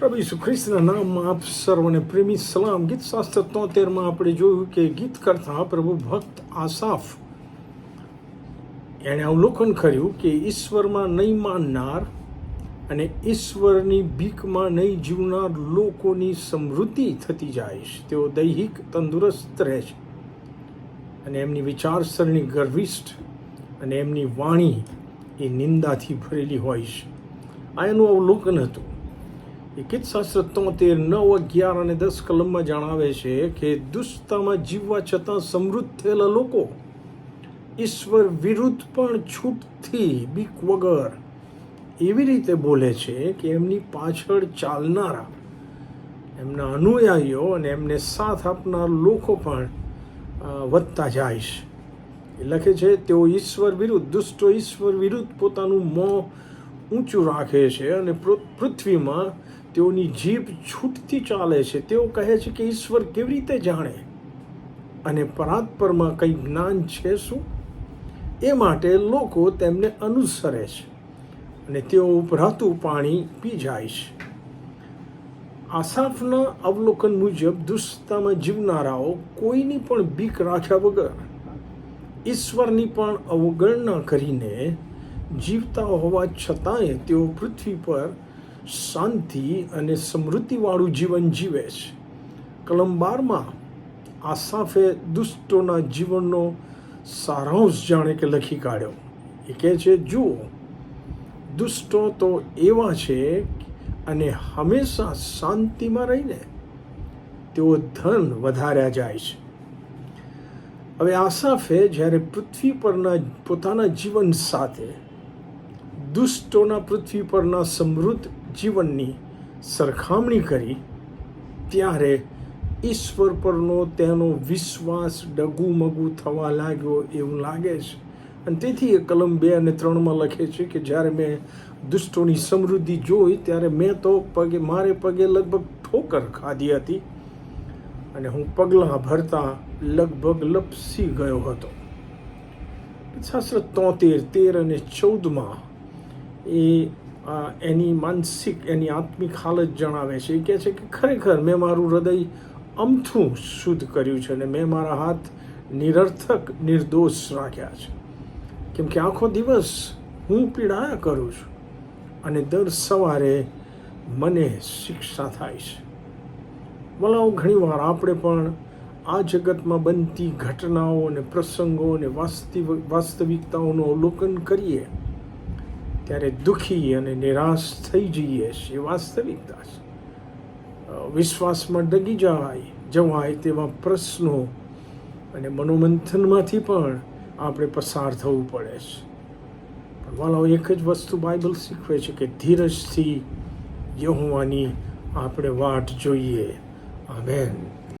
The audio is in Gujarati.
પ્રભુ ઈસુ ખ્રિસ્તના નામમાં આપ સર્વને પ્રેમી સલામ ગીત શાસ્ત્ર તોતેરમાં આપણે જોયું કે ગીત કરતા પ્રભુ ભક્ત આસાફ એણે અવલોકન કર્યું કે ઈશ્વરમાં નહીં માનનાર અને ઈશ્વરની ભીખમાં નહીં જીવનાર લોકોની સમૃદ્ધિ થતી જાય છે. તેઓ દૈહિક તંદુરસ્ત રહે છે અને એમની વિચારસરણી ગર્વિષ્ઠ અને એમની વાણી એ નિંદાથી ભરેલી હોય છે. આ એનું અવલોકન હતું. એ શાસ્ત્ર તોતેર નવ અગિયાર અને દસ કલમમાં જણાવે છે કે દુષ્ટતામાં જીવવા છતાં સમૃદ્ધ થયેલા લોકો ઈશ્વર વિરુદ્ધ પણ છૂટથી બીક વગર એવી રીતે બોલે છે. કે એમની પાછળ ચાલનારા એમના અનુયાયીઓ અને એમને સાથ આપનાર લોકો પણ વધતા જાય છે. એ લખે છે, તેઓ ઈશ્વર વિરુદ્ધ દુષ્ટો ઈશ્વર વિરુદ્ધ પોતાનું મોં ઊંચું રાખે છે અને પૃથ્વીમાં તેઓની જીભ છૂટથી ચાલે છે. તેઓ કહે છે કે ઈશ્વર કેવી રીતે જાણે? અને પરાત્પરમાં કંઈ જ્ઞાન છે શું? એ માટે લોકો તેમને અનુસરે છે અને તેઓ ઉભરાતું પાણી પી જાય છે. આસાફના અવલોકન મુજબ દુષ્ટતામાં જીવનારાઓ કોઈની પણ બીક રાખ્યા વગર ઈશ્વરની પણ અવગણના કરીને જીવતા હોવા છતાંય તેઓ પૃથ્વી પર શાંતિ અને સમૃદ્ધિવાળું જીવન જીવે છે. કલમ બારમાં આસાફે દુષ્ટોના જીવનનો સારાંશ જાણે કે લખી કાઢ્યો. એ કહે છે, જુઓ, દુષ્ટો તો એવા છે અને હંમેશા શાંતિમાં રહીને તેઓ ધન વધાર્યા જાય છે. હવે આસાફે જ્યારે પૃથ્વી પરના પોતાના જીવન સાથે દુષ્ટોના પૃથ્વી પરના સમૃદ્ધ જીવનની સરખામણી કરી, ત્યારે ઈશ્વર પરનો તેનો વિશ્વાસ ડગુમગુ થવા લાગ્યો એવું લાગે છે. અને તેથી એ કલમ બે અને ત્રણમાં લખે છે કે જ્યારે મેં દુષ્ટોની સમૃદ્ધિ જોઈ, ત્યારે મેં તો પગે, મારે પગે લગભગ ઠોકર ખાધી હતી અને હું પગલાં ભરતા લગભગ લપસી ગયો હતો. શાસ્ત્ર તોતેર, તેર અને ચૌદમાં એ એની માનસિક, એની આત્મિક હાલત જણાવે છે. એ કહે છે કે ખરેખર મેં મારું હૃદય અમથું શુદ્ધ કર્યું છે અને મેં મારા હાથ નિરર્થક, નિર્દોષ રાખ્યા છે. કેમ કે આખો દિવસ હું પીડાયા કરું છું અને દર સવારે મને શિક્ષા થાય છે. વલાઓ ઘણીવાર આપણે પણ આ જગતમાં બનતી ઘટનાઓ અને પ્રસંગો અને વાસ્તવિક વાસ્તવિકતાઓનું અવલોકન કરીએ ત્યારે દુઃખી અને નિરાશ થઈ જઈએ છીએ વાસ્તવિકતા છે. વિશ્વાસમાં ડગી જવાય જવાય તેવા પ્રશ્નો અને મનોમંથનમાંથી પણ આપણે પસાર થવું પડે છે. પણ વાલાઓ, એક જ વસ્તુ બાઇબલ શીખવે છે કે ધીરજથી યહોવાની આપણે વાટ જોઈએ. આમેન.